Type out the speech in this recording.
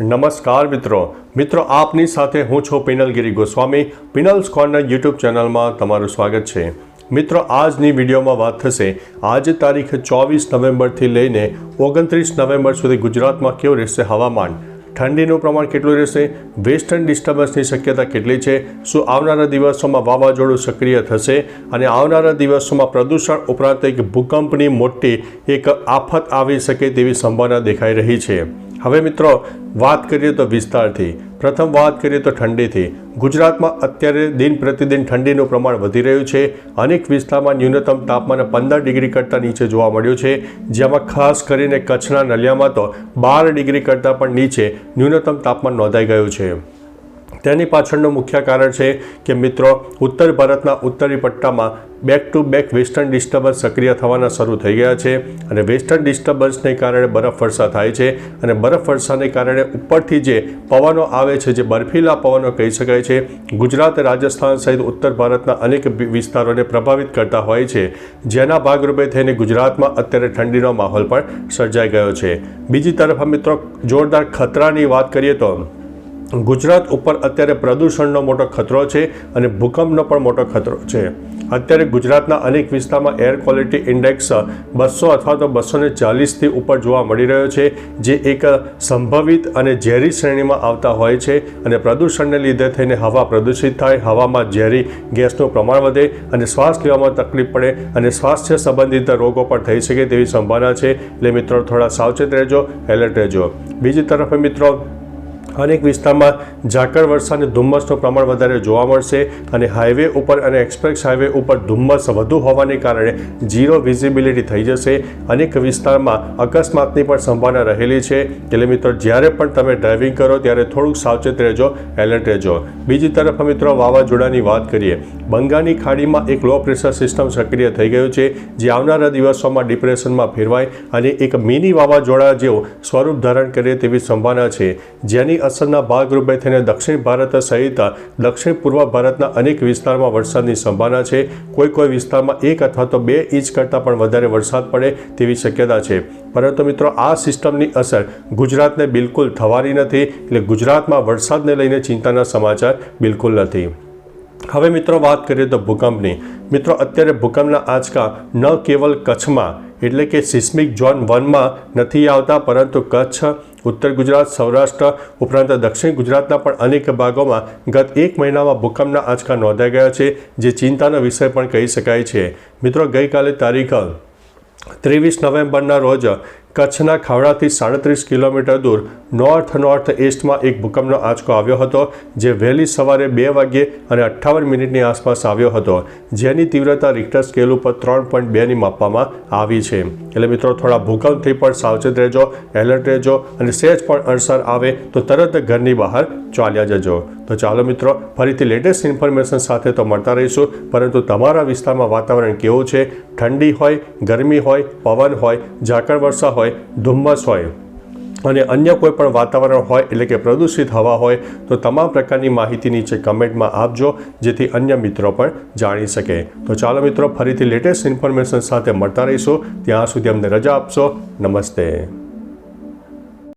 નમસ્કાર મિત્રો. મિત્રો, આપની સાથે હું છું પિનલગીરી ગોસ્વામી. પિનલ્સ કોર્નર યુટ્યુબ ચેનલમાં તમારું સ્વાગત છે. મિત્રો, આજની વિડીયોમાં વાત થશે, આજે તારીખ ચોવીસ નવેમ્બરથી લઈને ઓગણત્રીસ નવેમ્બર સુધી ગુજરાતમાં કેવું રહેશે હવામાન? ઠંડીનું પ્રમાણ કેટલું રહેશે? વેસ્ટર્ન ડિસ્ટર્બન્સની શક્યતા કેટલી છે? શું આવનારા દિવસોમાં વાવાઝોડું સક્રિય થશે? અને આવનારા દિવસોમાં પ્રદૂષણ ઉપરાંત એક ભૂકંપની મોટી એક આફત આવી શકે તેવી સંભાવના દેખાઈ રહી છે. હવે મિત્રો, વાત કરીએ તો વિસ્તારથી. પ્રથમ વાત કરીએ તો ઠંડીથી. ગુજરાતમાં અત્યારે દિન પ્રતિદિન ઠંડીનું પ્રમાણ વધી રહ્યું છે. અનેક વિસ્તારમાં ન્યૂનતમ તાપમાન પંદર ડિગ્રી કરતાં નીચે જોવા મળ્યું છે. જેમાં ખાસ કરીને કચ્છના નલિયામાં તો બાર ડિગ્રી કરતાં પણ નીચે ન્યૂનતમ તાપમાન નોંધાઈ ગયું છે. તેની પાછળનું મુખ્ય કારણ છે કે મિત્રો, ઉત્તર ભારતના ઉત્તરી પટ્ટામાં back to back western disturbance સક્રિય થવાના શરૂ થઈ ગયા છે અને વેસ્ટર્ન ડિસ્ટર્બન્સને કારણે બરફવર્ષા થાય છે અને બરફવર્ષાને કારણે ઉપરથી જે પવનો આવે છે, જે બર્ફીલા પવનો કહી શકાય છે, ગુજરાત, રાજસ્થાન સહિત ઉત્તર ભારતના અનેક વિસ્તારોને પ્રભાવિત કરતા હોય છે. જેના ભાગરૂપે થઈને ગુજરાતમાં અત્યારે ઠંડીનો માહોલ પણ સર્જાઈ ગયો છે. બીજી તરફ મિત્રો, જોરદાર ખતરાની વાત કરીએ તો ગુજરાત ઉપર અત્યારે પ્રદૂષણનો મોટો ખતરો છે અને ભૂકંપનો પણ મોટો ખતરો છે. અત્યારે ગુજરાતના અનેક વિસ્તારમાં એર ક્વોલિટી ઇન્ડેક્સ બસો અથવા તો બસો ને ચાલીસથી ઉપર જોવા મળી રહ્યો છે, જે એક સંભવિત અને ઝેરી શ્રેણીમાં આવતા હોય છે અને પ્રદૂષણને લીધે થઈને હવા પ્રદૂષિત થાય, હવામાં ઝેરી ગેસનું પ્રમાણ વધે અને શ્વાસ લેવામાં તકલીફ પડે અને સ્વાસ્થ્ય સંબંધિત રોગો પણ થઈ શકે તેવી સંભાવના છે. એટલે મિત્રો, થોડા સાવચેત રહેજો એલર્ટ રહેજો. બીજી તરફ મિત્રો અનેક વિસ્તારમાં ઝાકળ વર્ષા અને ધુમ્મસનું પ્રમાણ વધારે જોવા મળશે અને હાઈવે ઉપર અને એક્સપ્રેસ હાઈવે ઉપર ધુમ્મસ વધુ હોવાને કારણે ઝીરો વિઝિબિલિટી થઈ જશે. અનેક વિસ્તારમાં અકસ્માતની પણ સંભાવના રહેલી છે. એટલે મિત્રો, જ્યારે પણ તમે ડ્રાઇવિંગ કરો, ત્યારે થોડુંક સાવચેત રહેજો, એલર્ટ રહેજો. બીજી તરફ મિત્રો, વાવાઝોડાની વાત કરીએ. બંગાળની ખાડીમાં એક લો પ્રેશર સિસ્ટમ સક્રિય થઈ ગયું છે, જે આવનારા દિવસોમાં ડિપ્રેશનમાં ફેરવાય અને એક મિની વાવાઝોડા જેવું સ્વરૂપ ધારણ કરે તેવી સંભાવના છે. જેની અસરના ભાગરૂપે થઈને દક્ષિણ ભારત સહિત દક્ષિણ પૂર્વ ભારતના અનેક વિસ્તારમાં વરસાદની સંભાવના છે. કોઈ કોઈ વિસ્તારમાં એક અથવા તો બે ઇંચ કરતાં પણ વધારે વરસાદ પડે તેવી શક્યતા છે. પરંતુ મિત્રો, આ સિસ્ટમની અસર ગુજરાતને બિલકુલ થવાની નથી એટલે ગુજરાતમાં વરસાદને લઈને ચિંતાના સમાચાર બિલકુલ નથી. હવે મિત્રો, વાત કરીએ તો ભૂકંપની. મિત્રો, અત્યારે ભૂકંપના આંચકા ન કેવલ કચ્છમાં એટલે કે સિસ્મિક ઝોન વનમાં નથી આવતા, પરંતુ કચ્છ ઉત્તર ગુજરાત, સૌરાષ્ટ્ર ઉપરાંત દક્ષિણ ગુજરાતના પણ અનેક ભાગોમાં ગત એક મહિનામાં ભૂકંપના આંચકા નોંધાઈ ગયા છે, જે ચિંતાનો વિષય પણ કહી શકાય છે. મિત્રો, ગઈકાલે તારીખ ત્રેવીસ નવેમ્બરના રોજ કચ્છના ખાવડાથી સાડત્રીસ કિલોમીટર દૂર નોર્થ નોર્થ ઇસ્ટમાં એક ભૂકંપનો આંચકો આવ્યો હતો, જે વહેલી સવારે બે વાગ્યે અને અઠ્ઠાવન મિનિટની આસપાસ આવ્યો હતો. જેની તીવ્રતા રિક્ટર સ્કેલ ઉપર ત્રણ પોઈન્ટ બેની માપવામાં આવી છે. એટલે મિત્રો, થોડા ભૂકંપથી પણ સાવચેત રહેજો એલર્ટ રહેજો અને સહેજ પણ અણસર આવે તો તરત ઘરની બહાર ચાલ્યા જજો. તો ચાલો મિત્રો, ફરીથી લેટેસ્ટ ઇન્ફોર્મેશન સાથે તો મળતા રહીશું, પરંતુ તમારા વિસ્તારમાં વાતાવરણ કેવું છે? ઠંડી હોય, ગરમી હોય, પવન હોય, ઝાકળ વર્ષા હોય, ધુમ્મસ હોય. અને અન્ય કોઈ પણ વાતાવરણ હોય, એટલે કે પ્રદૂષિત હવા હોય, તો તમામ પ્રકારની માહિતી નીચે કમેન્ટમાં આપજો, જેથી અન્ય મિત્રો પણ જાણી શકે. તો ચાલો મિત્રો, ફરીથી લેટેસ્ટ ઇન્ફોર્મેશન સાથે મળતા રહીશું. ત્યાં સુધી અમને રજા આપશો. નમસ્તે.